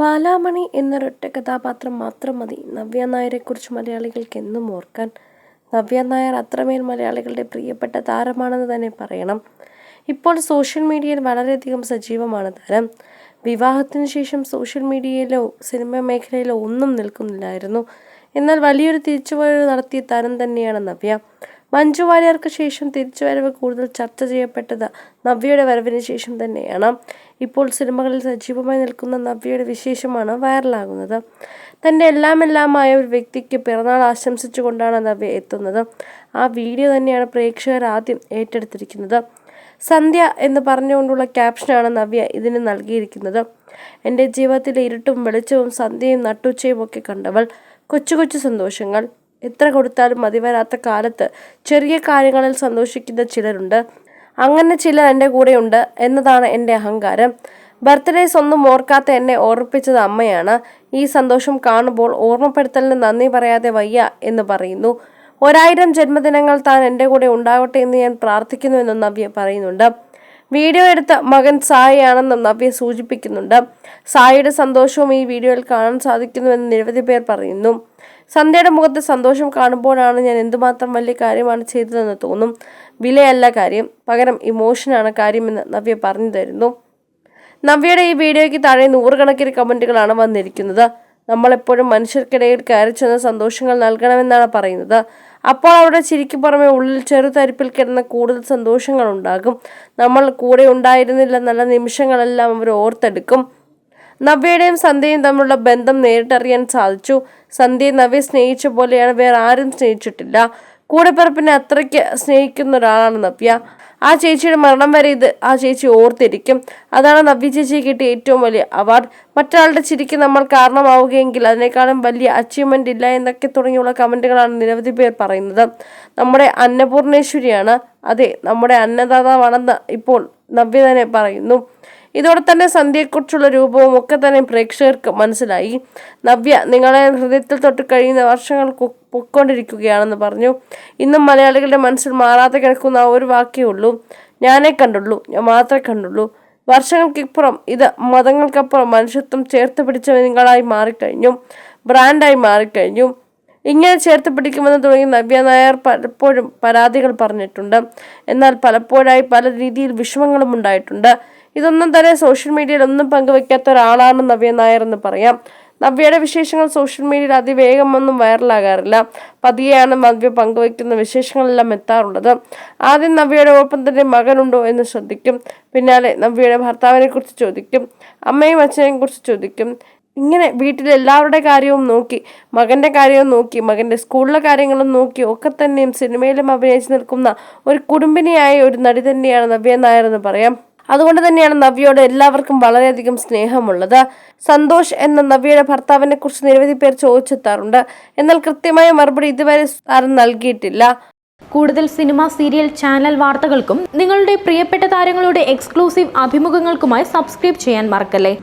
ബാലാമണി എന്നൊരൊറ്റ കഥാപാത്രം മാത്രം മതി. നവ്യ നായരെക്കുറിച്ച് മലയാളികൾക്ക് എന്നും ഓർക്കാൻ. നവ്യ നായർ അത്രമേൽ മലയാളികളുടെ പ്രിയപ്പെട്ട താരമാണെന്ന് തന്നെ പറയണം. ഇപ്പോൾ സോഷ്യൽ മീഡിയയിൽ വളരെയധികം സജീവമാണ് താരം. വിവാഹത്തിന് ശേഷം സോഷ്യൽ മീഡിയയിലോ സിനിമ മേഖലയിലോ ഒന്നും നിൽക്കുന്നില്ലായിരുന്നു. എന്നാൽ വലിയൊരു തിരിച്ചുപോയ നടത്തിയ താരം തന്നെയാണ് നവ്യ. മഞ്ജു വാര്യർക്ക് ശേഷം തിരിച്ചുവരവ് കൂടുതൽ ചർച്ച ചെയ്യപ്പെട്ടത് നവ്യയുടെ വരവിന് ശേഷം തന്നെയാണ്. ഇപ്പോൾ സിനിമകളിൽ സജീവമായി നിൽക്കുന്ന നവ്യയുടെ വിശേഷമാണ് വൈറലാകുന്നത്. തന്റെ എല്ലാമെല്ലാമായ ഒരു വ്യക്തിക്ക് പിറന്നാൾ ആശംസിച്ചുകൊണ്ടാണ് നവ്യ എത്തുന്നത്. ആ വീഡിയോ തന്നെയാണ് പ്രേക്ഷകർ ആദ്യം ഏറ്റെടുത്തിരിക്കുന്നത്. സന്ധ്യ എന്ന് പറഞ്ഞുകൊണ്ടുള്ള ക്യാപ്ഷനാണ് നവ്യ ഇതിന് നൽകിയിരിക്കുന്നത്. എന്റെ ജീവിതത്തിലെ ഇരുട്ടും വെളിച്ചവും സന്ധ്യയും നട്ടുച്ചയും ഒക്കെ കണ്ടവൾ. കൊച്ചു കൊച്ചു സന്തോഷങ്ങൾ. എത്ര കൊടുത്താലും മതിവരാത്ത കാലത്ത് ചെറിയ കാര്യങ്ങളിൽ സന്തോഷിക്കുന്ന ചിലരുണ്ട്. അങ്ങനെ ചിലർ എന്റെ കൂടെയുണ്ട് എന്നതാണ് എന്റെ അഹങ്കാരം. ബർത്ത്ഡേസ് ഒന്നും ഓർക്കാത്ത എന്നെ ഓർമ്മിപ്പിച്ചത് അമ്മയാണ്. ഈ സന്തോഷം കാണുമ്പോൾ ഓർമ്മപ്പെടുത്തലിന് നന്ദി പറയാതെ വയ്യ എന്ന് പറയുന്നു. ഒരായിരം ജന്മദിനങ്ങൾ താൻ എന്റെ കൂടെ ഉണ്ടാവട്ടെ എന്ന് ഞാൻ പ്രാർത്ഥിക്കുന്നു എന്ന് നവ്യ പറയുന്നുണ്ട്. വീഡിയോ എടുത്ത മകൻ സായിയാണെന്നും നവ്യ സൂചിപ്പിക്കുന്നുണ്ട്. സായിയുടെ സന്തോഷവും ഈ വീഡിയോയിൽ കാണാൻ സാധിക്കുന്നുവെന്ന് നിരവധി പേർ പറയുന്നു. സന്ധ്യയുടെ മുഖത്ത് സന്തോഷം കാണുമ്പോഴാണ് ഞാൻ എന്തുമാത്രം വലിയ കാര്യമാണ് ചെയ്തതെന്ന് തോന്നും. വിലയല്ല കാര്യം. പകരം ഇമോഷനാണ് കാര്യമെന്ന് നവ്യ പറഞ്ഞു തരുന്നു. നവ്യയുടെ ഈ വീഡിയോയ്ക്ക് താഴെ നൂറുകണക്കിന് കമന്റുകളാണ് വന്നിരിക്കുന്നത്. നമ്മളെപ്പോഴും മനുഷ്യർക്കിടയിൽ കയറി ചെന്ന സന്തോഷങ്ങൾ നൽകണമെന്നാണ് പറയുന്നത്. അപ്പോൾ അവിടെ ചിരിക്ക് പുറമെ ഉള്ളിൽ ചെറുതരിപ്പിൽ കിടന്ന കൂടുതൽ സന്തോഷങ്ങൾ ഉണ്ടാകും. നമ്മൾ കൂടെ ഉണ്ടായിരുന്നില്ല നല്ല നിമിഷങ്ങളെല്ലാം അവർ ഓർത്തെടുക്കും. നവ്യയുടെയും സന്ധ്യയും തമ്മിലുള്ള ബന്ധം നേരിട്ടറിയാൻ സാധിച്ചു. സന്ധ്യയെ നവ്യ സ്നേഹിച്ച പോലെയാണ് വേറെ ആരും സ്നേഹിച്ചിട്ടില്ല. കൂടെപ്പിറപ്പിനെ അത്രയ്ക്ക് സ്നേഹിക്കുന്ന ഒരാളാണ് നവ്യ. ആ ചേച്ചിയുടെ മരണം വരെ ഇത് ആ ചേച്ചി ഓർത്തിരിക്കും. അതാണ് നവ്യ ചേച്ചിക്ക് കിട്ടിയ ഏറ്റവും വലിയ അവാർഡ്. മറ്റൊരാളുടെ ചിരിക്ക് നമ്മൾ കാരണമാവുകയെങ്കിൽ അതിനേക്കാളും വലിയ അച്ചീവ്മെന്റ് ഇല്ല എന്നൊക്കെ തുടങ്ങിയുള്ള കമന്റുകളാണ് നിരവധി പേർ പറയുന്നത്. നമ്മുടെ അന്നപൂർണേശ്വരിയാണ്. അതെ നമ്മുടെ അന്നദാതാവാണെന്ന് ഇപ്പോൾ നവ്യ തന്നെ പറയുന്നു. ഇതോടെ തന്നെ സന്ധ്യയെക്കുറിച്ചുള്ള രൂപവും ഒക്കെ തന്നെ പ്രേക്ഷകർക്ക് മനസ്സിലായി. നവ്യ നിങ്ങളെ ഹൃദയത്തിൽ തൊട്ട് കഴിയുന്ന വർഷങ്ങൾ പൊക്കൊണ്ടിരിക്കുകയാണെന്ന് പറഞ്ഞു. ഇന്നും മലയാളികളുടെ മനസ്സിൽ മാറാതെ കിടക്കുന്ന ഒരു വാക്കേ ഉള്ളൂ. ഞാനേ കണ്ടുള്ളൂ ഞാൻ മാത്രമേ കണ്ടുള്ളൂ. വർഷങ്ങൾക്കിപ്പുറം ഇത് മതങ്ങൾക്കപ്പുറം മനുഷ്യത്വം ചേർത്ത് പിടിച്ച നിങ്ങളായി മാറിക്കഴിഞ്ഞു ബ്രാൻഡായി മാറിക്കഴിഞ്ഞു. ഇങ്ങനെ ചേർത്ത് പിടിക്കുമെന്ന് തുടങ്ങി നവ്യ നായർ പലപ്പോഴും പരാതികൾ പറഞ്ഞിട്ടുണ്ട്. എന്നാൽ പലപ്പോഴായി പല രീതിയിൽ വിഷമങ്ങളും ഉണ്ടായിട്ടുണ്ട്. ഇതൊന്നും തന്നെ സോഷ്യൽ മീഡിയയിൽ ഒന്നും പങ്കുവെക്കാത്ത ഒരാളാണ് നവ്യ നായർ എന്ന് പറയാം. നവ്യയുടെ വിശേഷങ്ങൾ സോഷ്യൽ മീഡിയയിൽ അതിവേഗമൊന്നും വൈറലാകാറില്ല. പതിയെയാണ് നവ്യ പങ്കുവയ്ക്കുന്ന വിശേഷങ്ങളെല്ലാം എത്താറുള്ളത്. ആദ്യം നവ്യയുടെ ഒപ്പം തന്നെ മകനുണ്ടോ എന്ന് ശ്രദ്ധിക്കും. പിന്നാലെ നവ്യയുടെ ഭർത്താവിനെ കുറിച്ച് ചോദിക്കും. അമ്മയും അച്ഛനെയും കുറിച്ച് ചോദിക്കും. ഇങ്ങനെ വീട്ടിലെ എല്ലാവരുടെ കാര്യവും നോക്കി മകന്റെ കാര്യവും നോക്കി മകന്റെ സ്കൂളിലെ കാര്യങ്ങളും നോക്കി ഒക്കെ തന്നെയും സിനിമയിലും അഭിനയിച്ചു നിൽക്കുന്ന ഒരു കുടുംബിനിയായ ഒരു നടി തന്നെയാണ് നവ്യ നായർ എന്ന് പറയാം. അതുകൊണ്ട് തന്നെയാണ് നവ്യയോട് എല്ലാവർക്കും വളരെയധികം സ്നേഹമുള്ളത്. സന്തോഷ് എന്ന നവ്യയുടെ ഭർത്താവിനെ കുറിച്ച് നിരവധി പേർ ചോദിച്ചെത്താറുണ്ട്. എന്നാൽ കൃത്യമായ മറുപടി ഇതുവരെ താരം നൽകിയിട്ടില്ല. കൂടുതൽ സിനിമ സീരിയൽ ചാനൽ വാർത്തകൾക്കും നിങ്ങളുടെ പ്രിയപ്പെട്ട താരങ്ങളുടെ എക്സ്ക്ലൂസീവ് അഭിമുഖങ്ങൾക്കുമായി സബ്സ്ക്രൈബ് ചെയ്യാൻ മറക്കല്ലേ?